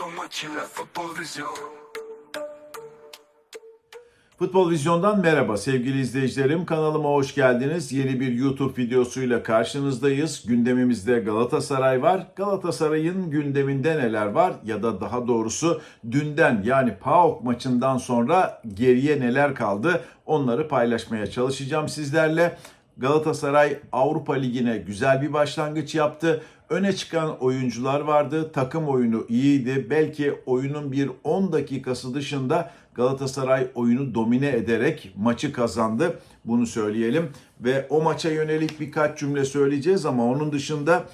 Altında makine futbol vizyon Futbol Vizyon'dan merhaba sevgili izleyicilerim. Kanalıma hoş geldiniz. Yeni bir YouTube videosuyla karşınızdayız. Gündemimizde Galatasaray var. Galatasaray'ın gündeminde neler var ya da daha doğrusu dünden yani PAOK maçından sonra geriye neler kaldı onları paylaşmaya çalışacağım sizlerle. Galatasaray Avrupa Ligi'ne güzel bir başlangıç yaptı. Öne çıkan oyuncular vardı. Takım oyunu iyiydi. Belki oyunun bir 10 dakikası dışında Galatasaray oyunu domine ederek maçı kazandı. Bunu söyleyelim. Ve o maça yönelik birkaç cümle söyleyeceğiz ama onun dışında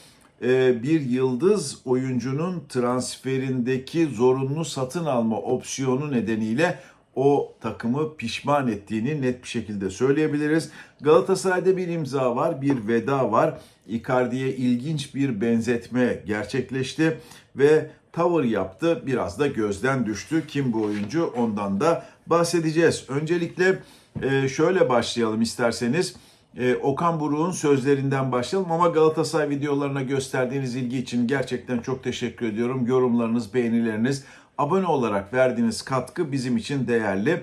e, bir yıldız oyuncunun transferindeki zorunlu satın alma opsiyonu nedeniyle o takımı pişman ettiğini net bir şekilde söyleyebiliriz. Galatasaray'da bir imza var, bir veda var. Icardi'ye ilginç bir benzetme gerçekleşti ve tavır yaptı. Biraz da gözden düştü. Kim bu oyuncu? Ondan da bahsedeceğiz. Öncelikle e, şöyle başlayalım isterseniz. E, Okan Buruk'un sözlerinden başlayalım ama Galatasaray videolarına gösterdiğiniz ilgi için gerçekten çok teşekkür ediyorum. Yorumlarınız, beğenileriniz, abone olarak verdiğiniz katkı bizim için değerli.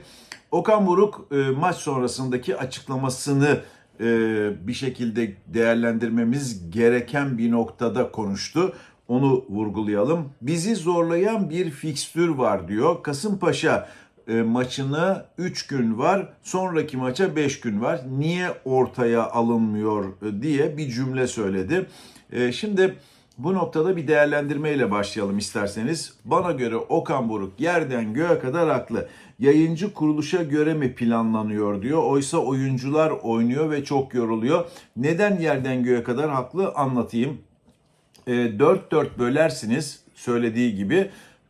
Okan Buruk e, maç sonrasındaki açıklamasını e, bir şekilde değerlendirmemiz gereken bir noktada konuştu. Onu vurgulayalım. Bizi zorlayan bir fikstür var diyor. Kasımpaşa e, maçına 3 gün var. Sonraki maça 5 gün var. Niye ortaya alınmıyor e, diye bir cümle söyledi. E, şimdi bu noktada bir değerlendirmeyle başlayalım isterseniz. Bana göre Okan Buruk yerden göğe kadar haklı. Yayıncı kuruluşa göre mi planlanıyor diyor. Oysa oyuncular oynuyor ve çok yoruluyor. Neden yerden göğe kadar haklı anlatayım. E, 4-4 bölersiniz söylediği gibi.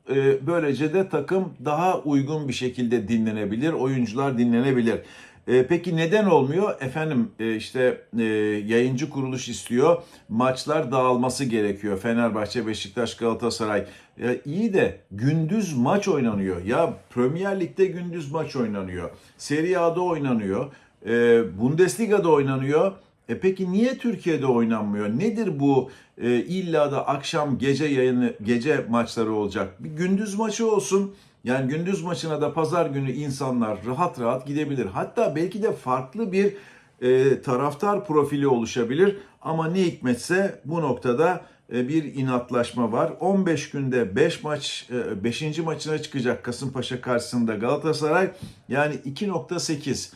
E, böylece de takım daha uygun bir şekilde dinlenebilir, oyuncular dinlenebilir. E, peki neden olmuyor? Efendim e, işte e, yayıncı kuruluş istiyor, maçlar dağılması gerekiyor. Fenerbahçe, Beşiktaş, Galatasaray. Ya iyi de gündüz maç oynanıyor. Ya Premier Lig'de gündüz maç oynanıyor. Serie A'da oynanıyor. E, Bundesliga'da oynanıyor. E peki niye Türkiye'de oynanmıyor? Nedir bu e, illa da akşam gece yayını gece maçları olacak? Bir gündüz maçı olsun. Yani gündüz maçına da pazar günü insanlar rahat rahat gidebilir. Hatta belki de farklı bir e, taraftar profili oluşabilir. Ama ne hikmetse bu noktada e, bir inatlaşma var. 15 günde 5 maç 5. maçına çıkacak Kasımpaşa karşısında Galatasaray. Yani 2.8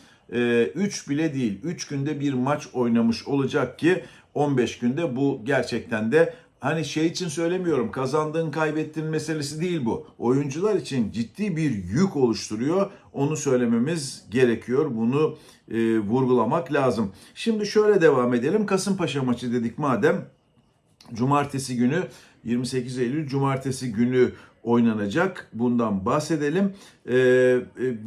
3 bile değil 3 günde bir maç oynamış olacak ki 15 günde bu gerçekten de hani şey için söylemiyorum kazandığın kaybettiğin meselesi değil bu. Oyuncular için ciddi bir yük oluşturuyor. Onu söylememiz gerekiyor. Bunu e, vurgulamak lazım. Şimdi şöyle devam edelim. Kasımpaşa maçı dedik madem. Cumartesi günü 28 Eylül Cumartesi günü oynanacak. Bundan bahsedelim. Ee,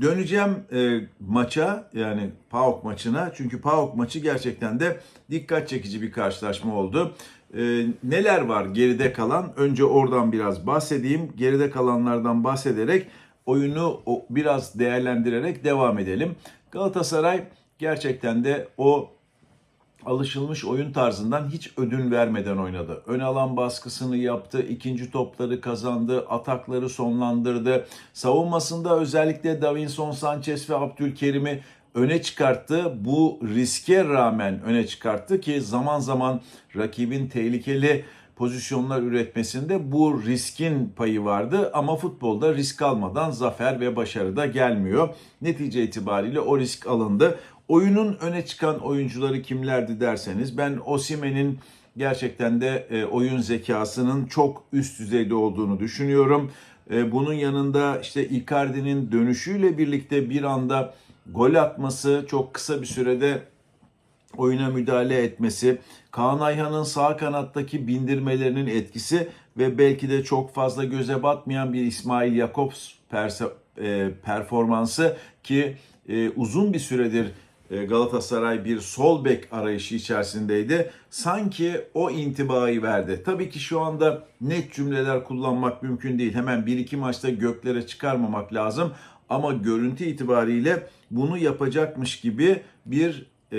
döneceğim e, maça yani PAOK maçına. Çünkü PAOK maçı gerçekten de dikkat çekici bir karşılaşma oldu. Ee, neler var geride kalan? Önce oradan biraz bahsedeyim. Geride kalanlardan bahsederek oyunu biraz değerlendirerek devam edelim. Galatasaray gerçekten de o alışılmış oyun tarzından hiç ödün vermeden oynadı. Ön alan baskısını yaptı, ikinci topları kazandı, atakları sonlandırdı. Savunmasında özellikle Davinson Sanchez ve Abdülkerim'i öne çıkarttı. Bu riske rağmen öne çıkarttı ki zaman zaman rakibin tehlikeli pozisyonlar üretmesinde bu riskin payı vardı ama futbolda risk almadan zafer ve başarı da gelmiyor. Netice itibariyle o risk alındı. Oyunun öne çıkan oyuncuları kimlerdi derseniz ben Osimen'in gerçekten de e, oyun zekasının çok üst düzeyde olduğunu düşünüyorum. E, bunun yanında işte Icardi'nin dönüşüyle birlikte bir anda gol atması, çok kısa bir sürede oyuna müdahale etmesi, Kaan Ayhan'ın sağ kanattaki bindirmelerinin etkisi ve belki de çok fazla göze batmayan bir İsmail Jakobs e, performansı ki uzun bir süredir e, Galatasaray bir sol bek arayışı içerisindeydi. Sanki o intibayı verdi. Tabii ki şu anda net cümleler kullanmak mümkün değil. Hemen bir iki maçta göklere çıkarmamak lazım. Ama görüntü itibariyle bunu yapacakmış gibi bir e,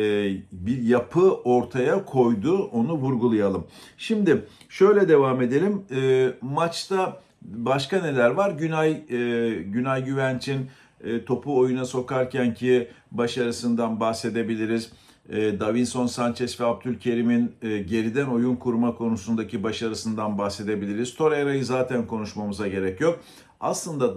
bir yapı ortaya koydu. Onu vurgulayalım. Şimdi şöyle devam edelim. E, maçta başka neler var? Günay e, Günay Güvenç'in e, topu oyuna sokarken ki başarısından bahsedebiliriz. E, Davinson Sanchez ve Abdülkerim'in e, geriden oyun kurma konusundaki başarısından bahsedebiliriz. Torreira'yı zaten konuşmamıza gerek yok. Aslında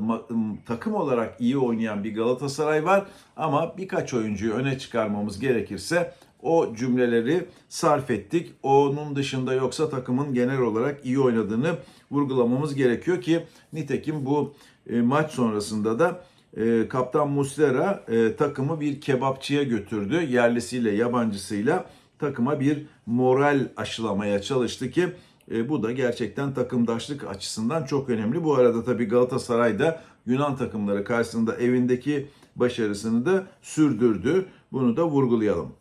takım olarak iyi oynayan bir Galatasaray var ama birkaç oyuncuyu öne çıkarmamız gerekirse o cümleleri sarf ettik. Onun dışında yoksa takımın genel olarak iyi oynadığını vurgulamamız gerekiyor ki nitekim bu e, maç sonrasında da e, Kaptan Muslera e, takımı bir kebapçıya götürdü. Yerlisiyle yabancısıyla takıma bir moral aşılamaya çalıştı ki e, bu da gerçekten takımdaşlık açısından çok önemli. Bu arada tabii Galatasaray da Yunan takımları karşısında evindeki başarısını da sürdürdü. Bunu da vurgulayalım.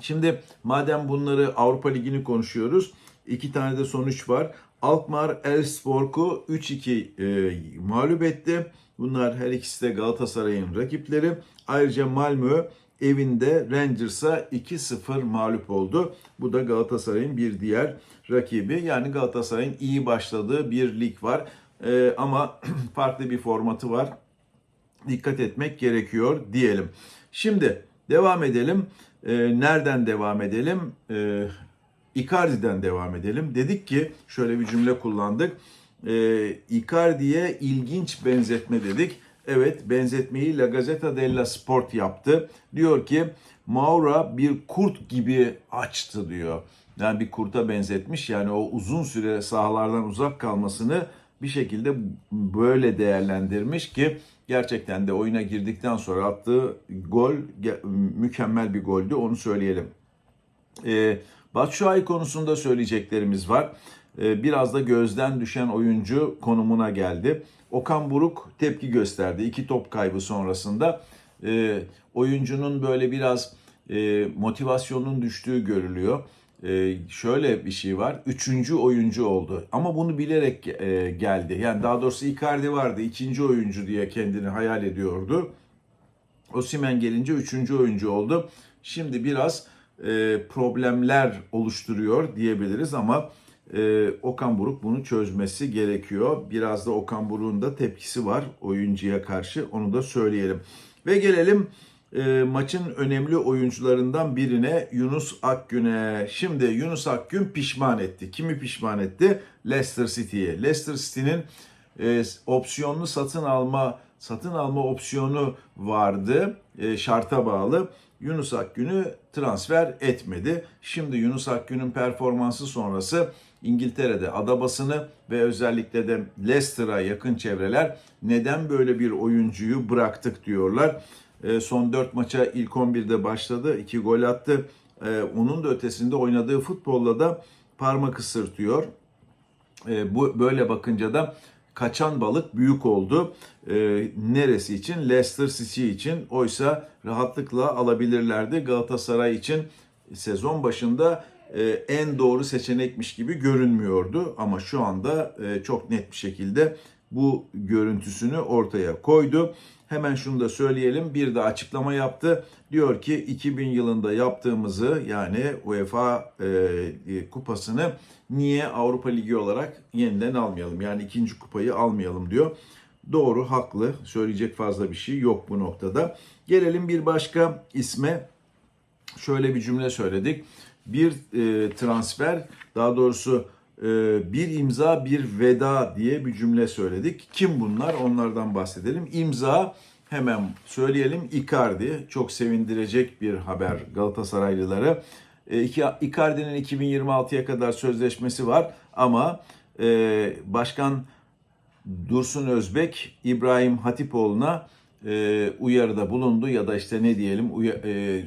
Şimdi madem bunları Avrupa Ligi'ni konuşuyoruz. iki tane de sonuç var. Alkmaar Elfsborg'u 3-2 e, mağlup etti. Bunlar her ikisi de Galatasaray'ın rakipleri. Ayrıca Malmö evinde Rangers'a 2-0 mağlup oldu. Bu da Galatasaray'ın bir diğer rakibi. Yani Galatasaray'ın iyi başladığı bir lig var. E, ama farklı bir formatı var. Dikkat etmek gerekiyor diyelim. Şimdi devam edelim. E, nereden devam edelim? E, Icardi'den devam edelim. Dedik ki şöyle bir cümle kullandık. E, Icardi'ye ilginç benzetme dedik. Evet benzetmeyi La Gazzetta della Sport yaptı. Diyor ki Maura bir kurt gibi açtı diyor. Yani bir kurta benzetmiş. Yani o uzun süre sahalardan uzak kalmasını bir şekilde böyle değerlendirmiş ki gerçekten de oyuna girdikten sonra attığı gol mükemmel bir goldü onu söyleyelim. E, Batshuayi konusunda söyleyeceklerimiz var. E, biraz da gözden düşen oyuncu konumuna geldi. Okan Buruk tepki gösterdi. İki top kaybı sonrasında e, oyuncunun böyle biraz e, motivasyonun düştüğü görülüyor. E, şöyle bir şey var. Üçüncü oyuncu oldu. Ama bunu bilerek e, geldi. Yani daha doğrusu Icardi vardı. ikinci oyuncu diye kendini hayal ediyordu. Osimhen gelince üçüncü oyuncu oldu. Şimdi biraz e, problemler oluşturuyor diyebiliriz ama e, Okan Buruk bunu çözmesi gerekiyor. Biraz da Okan Buruk'un da tepkisi var oyuncuya karşı onu da söyleyelim. Ve gelelim e, maçın önemli oyuncularından birine Yunus Akgün'e. Şimdi Yunus Akgün pişman etti. Kimi pişman etti? Leicester City'ye. Leicester City'nin e, opsiyonlu satın alma satın alma opsiyonu vardı e, şarta bağlı. Yunus Akgün'ü transfer etmedi. Şimdi Yunus Akgün'ün performansı sonrası İngiltere'de ada basını ve özellikle de Leicester'a yakın çevreler neden böyle bir oyuncuyu bıraktık diyorlar. E, son 4 maça ilk 11'de başladı. 2 gol attı. E, onun da ötesinde oynadığı futbolla da parmak ısırtıyor. E, bu böyle bakınca da kaçan balık büyük oldu. E, neresi için? Leicester City için. Oysa rahatlıkla alabilirlerdi. Galatasaray için sezon başında e, en doğru seçenekmiş gibi görünmüyordu. Ama şu anda e, çok net bir şekilde bu görüntüsünü ortaya koydu. Hemen şunu da söyleyelim. Bir de açıklama yaptı. Diyor ki 2000 yılında yaptığımızı yani UEFA e, kupasını niye Avrupa Ligi olarak yeniden almayalım? Yani ikinci kupayı almayalım diyor. Doğru, haklı. Söyleyecek fazla bir şey yok bu noktada. Gelelim bir başka isme. Şöyle bir cümle söyledik. Bir e, transfer, daha doğrusu e, bir imza bir veda diye bir cümle söyledik. Kim bunlar? Onlardan bahsedelim. İmza hemen söyleyelim Icardi. Çok sevindirecek bir haber Galatasaraylıları. E, Icardi'nin 2026'ya kadar sözleşmesi var ama e, Başkan Dursun Özbek İbrahim Hatipoğlu'na e, uyarıda bulundu ya da işte ne diyelim e,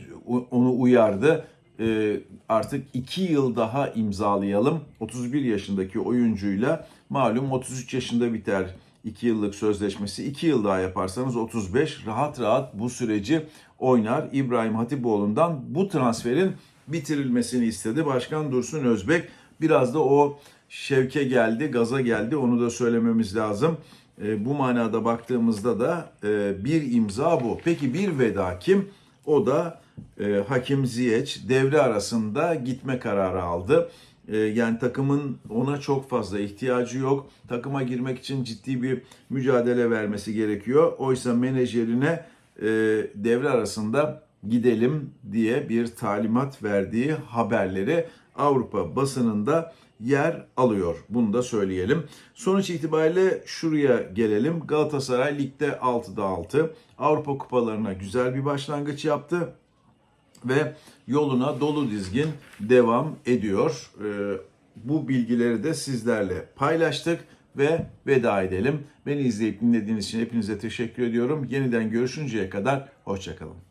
onu uyardı. E, artık 2 yıl daha imzalayalım. 31 yaşındaki oyuncuyla malum 33 yaşında biter 2 yıllık sözleşmesi. 2 yıl daha yaparsanız 35 rahat rahat bu süreci oynar. İbrahim Hatipoğlu'ndan bu transferin bitirilmesini istedi. Başkan Dursun Özbek biraz da o şevke geldi, gaza geldi. Onu da söylememiz lazım. E, bu manada baktığımızda da e, bir imza bu. Peki bir veda kim? O da e, Hakim Ziyech devre arasında gitme kararı aldı. E, yani takımın ona çok fazla ihtiyacı yok. Takıma girmek için ciddi bir mücadele vermesi gerekiyor. Oysa menajerine e, devre arasında gidelim diye bir talimat verdiği haberleri Avrupa basınında yer alıyor. Bunu da söyleyelim. Sonuç itibariyle şuraya gelelim. Galatasaray ligde 6'da 6. Avrupa kupalarına güzel bir başlangıç yaptı ve yoluna dolu dizgin devam ediyor. Ee, bu bilgileri de sizlerle paylaştık ve veda edelim. Beni izleyip dinlediğiniz için hepinize teşekkür ediyorum. Yeniden görüşünceye kadar hoşçakalın.